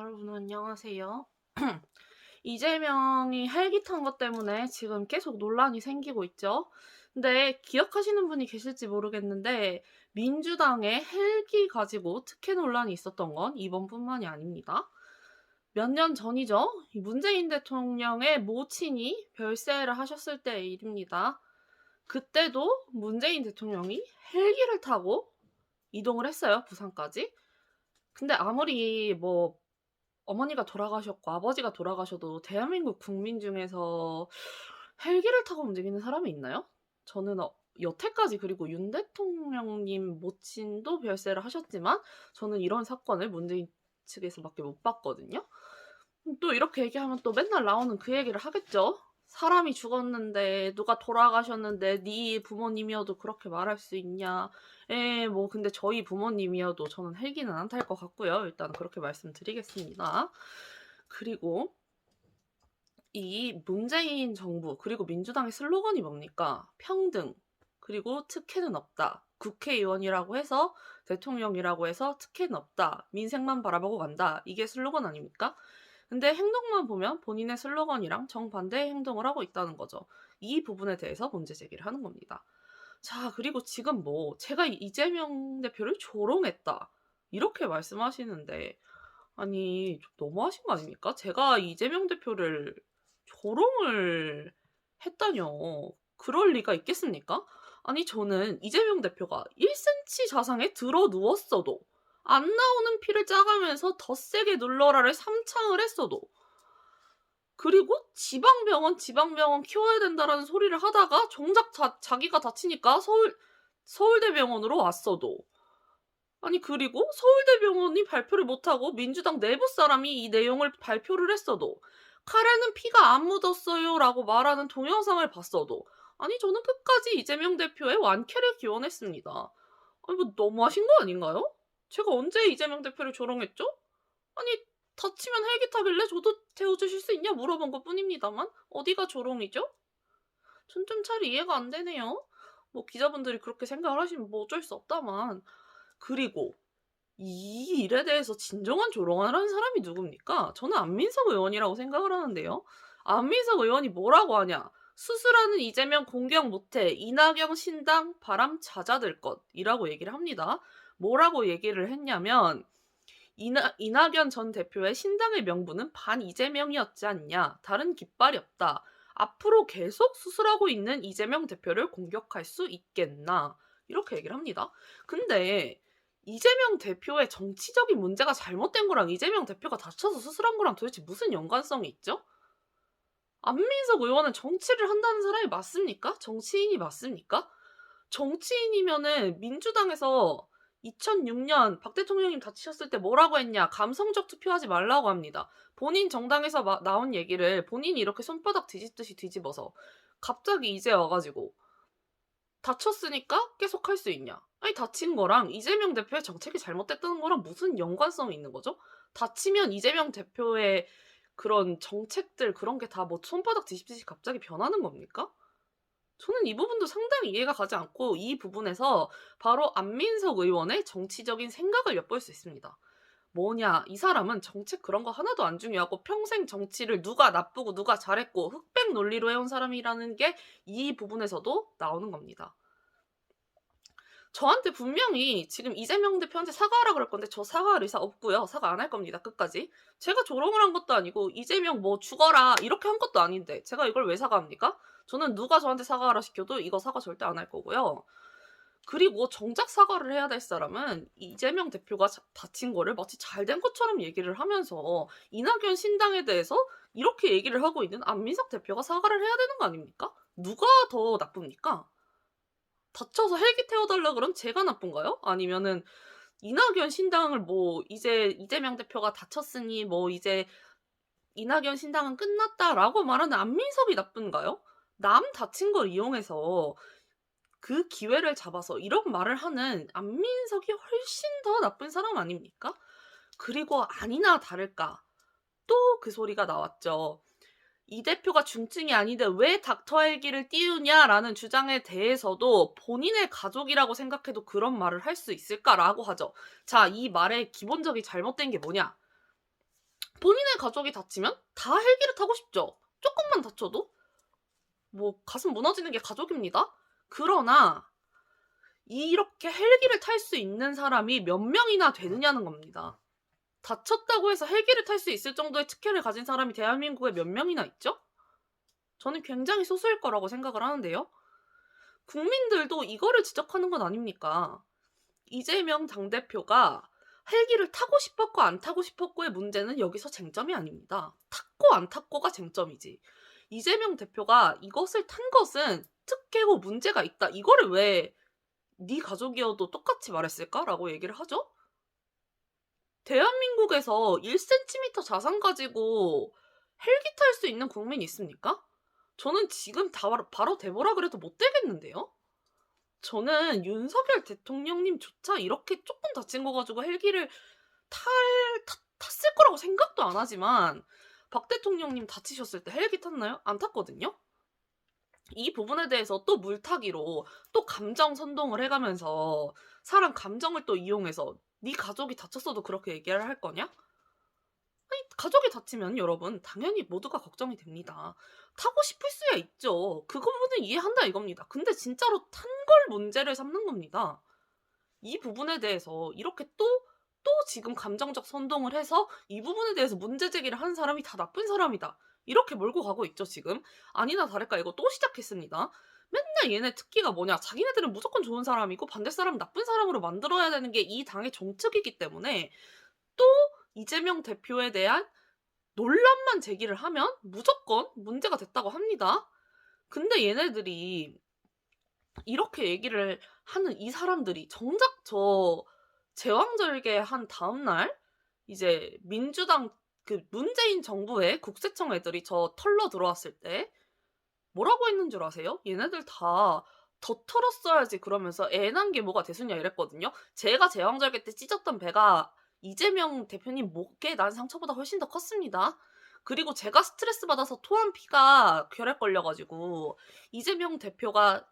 여러분 안녕하세요. 이재명이 헬기 탄 것 때문에 지금 계속 논란이 생기고 있죠. 근데 기억하시는 분이 계실지 모르겠는데 민주당의 헬기 가지고 특혜 논란이 있었던 건 이번뿐만이 아닙니다. 몇 년 전이죠. 이 문재인 대통령의 모친이 별세를 하셨을 때의 일입니다. 그때도 문재인 대통령이 헬기를 타고 이동을 했어요. 부산까지. 근데 아무리 뭐 어머니가 돌아가셨고 아버지가 돌아가셔도 대한민국 국민 중에서 헬기를 타고 움직이는 사람이 있나요? 저는 어, 여태까지 그리고 윤 대통령님 모친도 별세를 하셨지만 저는 이런 사건을 문재인 측에서밖에 못 봤거든요. 또 이렇게 얘기하면 또 맨날 나오는 그 얘기를 하겠죠. 사람이 죽었는데 누가 돌아가셨는데 네 부모님이어도 그렇게 말할 수 있냐? 에, 뭐 근데 저희 부모님이어도 저는 헬기는 안 탈 것 같고요. 일단 그렇게 말씀드리겠습니다. 그리고 이 문재인 정부 그리고 민주당의 슬로건이 뭡니까? 평등 그리고 특혜는 없다. 국회의원이라고 해서 대통령이라고 해서 특혜는 없다. 민생만 바라보고 간다. 이게 슬로건 아닙니까? 근데 행동만 보면 본인의 슬로건이랑 정반대의 행동을 하고 있다는 거죠. 이 부분에 대해서 문제 제기를 하는 겁니다. 자, 그리고 지금 뭐 제가 이재명 대표를 조롱했다. 이렇게 말씀하시는데 아니 좀 너무하신 거 아닙니까? 제가 이재명 대표를 조롱을 했다뇨. 그럴 리가 있겠습니까? 아니 저는 이재명 대표가 1cm 자상에 들어 누웠어도 안 나오는 피를 짜가면서 더 세게 눌러라를 삼창을 했어도 그리고 지방병원 지방병원 키워야 된다라는 소리를 하다가 정작 자, 자기가 다치니까 서울 서울대병원으로 왔어도 아니 그리고 서울대병원이 발표를 못하고 민주당 내부 사람이 이 내용을 발표를 했어도 칼에는 피가 안 묻었어요라고 말하는 동영상을 봤어도 아니 저는 끝까지 이재명 대표의 완쾌를 기원했습니다. 아니 뭐 너무하신 거 아닌가요? 제가 언제 이재명 대표를 조롱했죠? 아니 다치면 헬기 타길래 저도 태워주실 수 있냐 물어본 것 뿐입니다만 어디가 조롱이죠? 전좀잘 이해가 안 되네요. 뭐 기자분들이 그렇게 생각을 하시면 뭐 어쩔 수 없다만 그리고 이 일에 대해서 진정한 조롱을 하는 사람이 누굽니까? 저는 안민석 의원이라고 생각을 하는데요. 안민석 의원이 뭐라고 하냐? 수술하는 이재명 공격 못해 이낙연 신당 바람 잦아들 것이라고 얘기를 합니다. 뭐라고 얘기를 했냐면 이나, 이낙연 전 대표의 신당의 명분은 반 이재명이었지 않냐. 다른 깃발이 없다. 앞으로 계속 수술하고 있는 이재명 대표를 공격할 수 있겠나. 이렇게 얘기를 합니다. 근데 이재명 대표의 정치적인 문제가 잘못된 거랑 이재명 대표가 다쳐서 수술한 거랑 도대체 무슨 연관성이 있죠? 안민석 의원은 정치를 한다는 사람이 맞습니까? 정치인이 맞습니까? 정치인이면은 민주당에서 2006년 박 대통령님 다치셨을 때 뭐라고 했냐? 감성적 투표하지 말라고 합니다. 본인 정당에서 마, 나온 얘기를 본인이 이렇게 손바닥 뒤집듯이 뒤집어서 갑자기 이제 와가지고 다쳤으니까 계속 할 수 있냐? 아니 다친 거랑 이재명 대표의 정책이 잘못됐다는 거랑 무슨 연관성이 있는 거죠? 다치면 이재명 대표의 그런 정책들 그런 게 다 뭐 손바닥 뒤집듯이 갑자기 변하는 겁니까? 저는 이 부분도 상당히 이해가 가지 않고 이 부분에서 바로 안민석 의원의 정치적인 생각을 엿볼 수 있습니다. 뭐냐, 이 사람은 정책 그런 거 하나도 안 중요하고 평생 정치를 누가 나쁘고 누가 잘했고 흑백 논리로 해온 사람이라는 게 이 부분에서도 나오는 겁니다. 저한테 분명히 지금 이재명 대표한테 사과하라 그럴 건데 저 사과할 의사 없고요. 사과 안 할 겁니다. 끝까지. 제가 조롱을 한 것도 아니고 이재명 뭐 죽어라 이렇게 한 것도 아닌데 제가 이걸 왜 사과합니까? 저는 누가 저한테 사과하라 시켜도 이거 사과 절대 안 할 거고요. 그리고 정작 사과를 해야 될 사람은 이재명 대표가 자- 다친 거를 마치 잘 된 것처럼 얘기를 하면서 이낙연 신당에 대해서 이렇게 얘기를 하고 있는 안민석 대표가 사과를 해야 되는 거 아닙니까? 누가 더 나쁩니까? 다쳐서 헬기 태워달라 그럼 제가 나쁜가요? 아니면은 이낙연 신당을 뭐 이제 이재명 대표가 다쳤으니 뭐 이제 이낙연 신당은 끝났다라고 말하는 안민석이 나쁜가요? 남 다친 걸 이용해서 그 기회를 잡아서 이런 말을 하는 안민석이 훨씬 더 나쁜 사람 아닙니까? 그리고 아니나 다를까 또 그 소리가 나왔죠. 이 대표가 중증이 아닌데 왜 닥터 헬기를 띄우냐라는 주장에 대해서도 본인의 가족이라고 생각해도 그런 말을 할 수 있을까라고 하죠. 자, 이 말의 기본적인 잘못된 게 뭐냐? 본인의 가족이 다치면 다 헬기를 타고 싶죠. 조금만 다쳐도 뭐 가슴 무너지는 게 가족입니다. 그러나 이렇게 헬기를 탈 수 있는 사람이 몇 명이나 되느냐는 겁니다. 다쳤다고 해서 헬기를 탈 수 있을 정도의 특혜를 가진 사람이 대한민국에 몇 명이나 있죠? 저는 굉장히 소수일 거라고 생각을 하는데요. 국민들도 이거를 지적하는 건 아닙니까? 이재명 당대표가 헬기를 타고 싶었고 안 타고 싶었고의 문제는 여기서 쟁점이 아닙니다. 탔고 안 탔고가 쟁점이지. 이재명 대표가 이것을 탄 것은 특혜고 문제가 있다. 이거를 왜 네 가족이어도 똑같이 말했을까라고 얘기를 하죠? 대한민국에서 1cm 자산 가지고 헬기 탈 수 있는 국민이 있습니까? 저는 지금 다 바로, 대보라 그래도 못 되겠는데요? 저는 윤석열 대통령님조차 이렇게 조금 다친 거 가지고 헬기를 탈, 타, 탔을 거라고 생각도 안 하지만 박 대통령님 다치셨을 때 헬기 탔나요? 안 탔거든요? 이 부분에 대해서 또 물타기로 또 감정 선동을 해가면서 사람 감정을 또 이용해서 네 가족이 다쳤어도 그렇게 얘기를 할 거냐? 아니 가족이 다치면 여러분 당연히 모두가 걱정이 됩니다. 타고 싶을 수야 있죠. 그 부분은 이해한다 이겁니다. 근데 진짜로 탄 걸 문제를 삼는 겁니다. 이 부분에 대해서 이렇게 또, 또 지금 감정적 선동을 해서 이 부분에 대해서 문제 제기를 하는 사람이 다 나쁜 사람이다. 이렇게 몰고 가고 있죠, 지금. 아니나 다를까 이거 또 시작했습니다. 맨날 얘네 특기가 뭐냐. 자기네들은 무조건 좋은 사람이고 반대 사람 나쁜 사람으로 만들어야 되는 게 이 당의 정책이기 때문에 또 이재명 대표에 대한 논란만 제기를 하면 무조건 문제가 됐다고 합니다. 근데 얘네들이 이렇게 얘기를 하는 이 사람들이 정작 저 제왕절개 한 다음날 이제 민주당 그 문재인 정부의 국세청 애들이 저 털러 들어왔을 때 뭐라고 했는 줄 아세요? 얘네들 다 더 털었어야지 그러면서 애난 게 뭐가 대수냐 이랬거든요. 제가 제왕절개 때 찢었던 배가 이재명 대표님 목에 난 상처보다 훨씬 더 컸습니다. 그리고 제가 스트레스 받아서 토한 피가 결핵 걸려가지고 이재명 대표가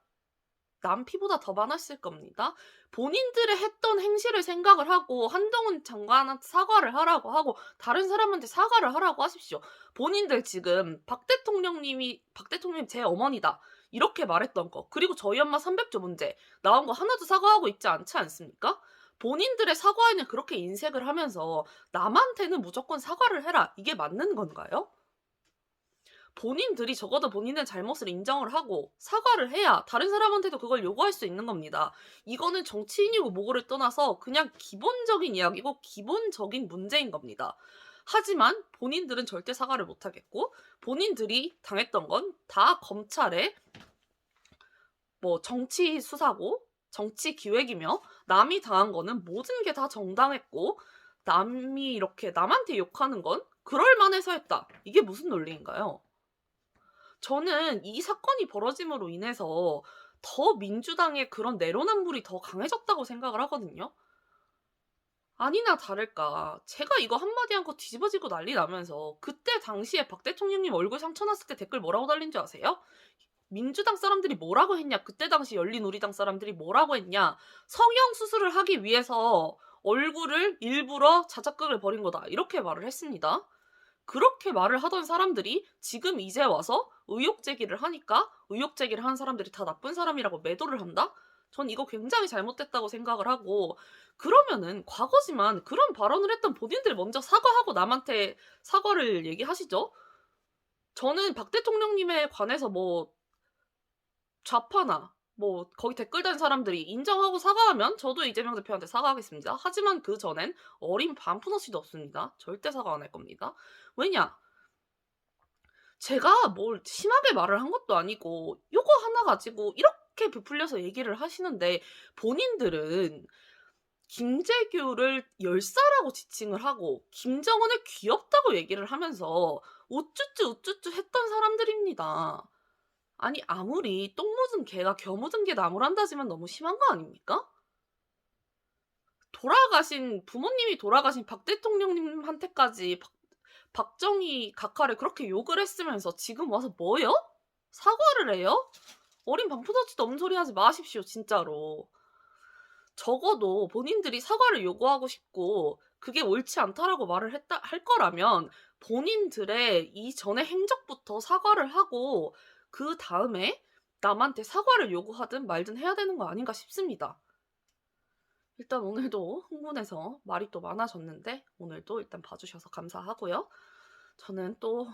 남 피보다 더 많았을 겁니다. 본인들의 했던 행실을 생각을 하고 한동훈 장관한테 사과를 하라고 하고 다른 사람한테 사과를 하라고 하십시오. 본인들 지금 박 대통령님이 박 대통령 제 어머니다 이렇게 말했던 거 그리고 저희 엄마 300조 문제 나온 거 하나도 사과하고 있지 않지 않습니까? 본인들의 사과에는 그렇게 인색을 하면서 남한테는 무조건 사과를 해라 이게 맞는 건가요? 본인들이 적어도 본인의 잘못을 인정을 하고 사과를 해야 다른 사람한테도 그걸 요구할 수 있는 겁니다. 이거는 정치인이고 뭐고를 떠나서 그냥 기본적인 이야기고 기본적인 문제인 겁니다. 하지만 본인들은 절대 사과를 못 하겠고 본인들이 당했던 건 다 검찰의 뭐 정치 수사고 정치 기획이며 남이 당한 거는 모든 게 다 정당했고 남이 이렇게 남한테 욕하는 건 그럴 만해서 했다. 이게 무슨 논리인가요? 저는 이 사건이 벌어짐으로 인해서 더 민주당의 그런 내로남불이 더 강해졌다고 생각을 하거든요. 아니나 다를까 제가 이거 한마디 한 거 뒤집어지고 난리 나면서 그때 당시에 박 대통령님 얼굴 상처 났을 때 댓글 뭐라고 달린 줄 아세요? 민주당 사람들이 뭐라고 했냐 그때 당시 열린우리당 사람들이 뭐라고 했냐 성형 수술을 하기 위해서 얼굴을 일부러 자작극을 벌인 거다 이렇게 말을 했습니다. 그렇게 말을 하던 사람들이 지금 이제 와서 의혹 제기를 하니까 의혹 제기를 한 사람들이 다 나쁜 사람이라고 매도를 한다? 전 이거 굉장히 잘못됐다고 생각을 하고 그러면은 과거지만 그런 발언을 했던 본인들 먼저 사과하고 남한테 사과를 얘기하시죠. 저는 박 대통령님에 관해서 뭐 좌파나 뭐 거기 댓글 단 사람들이 인정하고 사과하면 저도 이재명 대표한테 사과하겠습니다. 하지만 그 전엔 어린 반푼어치도 없습니다. 절대 사과 안 할 겁니다. 왜냐? 제가 뭘 심하게 말을 한 것도 아니고 요거 하나 가지고 이렇게 부풀려서 얘기를 하시는데 본인들은 김재규를 열사라고 지칭을 하고 김정은을 귀엽다고 얘기를 하면서 우쭈쭈 우쭈쭈 했던 사람들입니다. 아니 아무리 똥 묻은 개가 겨 묻은 개 나무란다지만 너무 심한 거 아닙니까? 돌아가신 부모님이 돌아가신 박 대통령님한테까지 박, 박정희 각하를 그렇게 욕을 했으면서 지금 와서 뭐요? 사과를 해요? 어린 방푸더치도 없는 소리 하지 마십시오 진짜로 적어도 본인들이 사과를 요구하고 싶고 그게 옳지 않다라고 말을 했다 할 거라면 본인들의 이전의 행적부터 사과를 하고 그 다음에 남한테 사과를 요구하든 말든 해야 되는 거 아닌가 싶습니다. 일단 오늘도 흥분해서 말이 또 많아졌는데 오늘도 일단 봐주셔서 감사하고요. 저는 또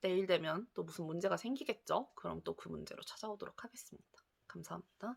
내일 되면 또 무슨 문제가 생기겠죠? 그럼 또 그 문제로 찾아오도록 하겠습니다. 감사합니다.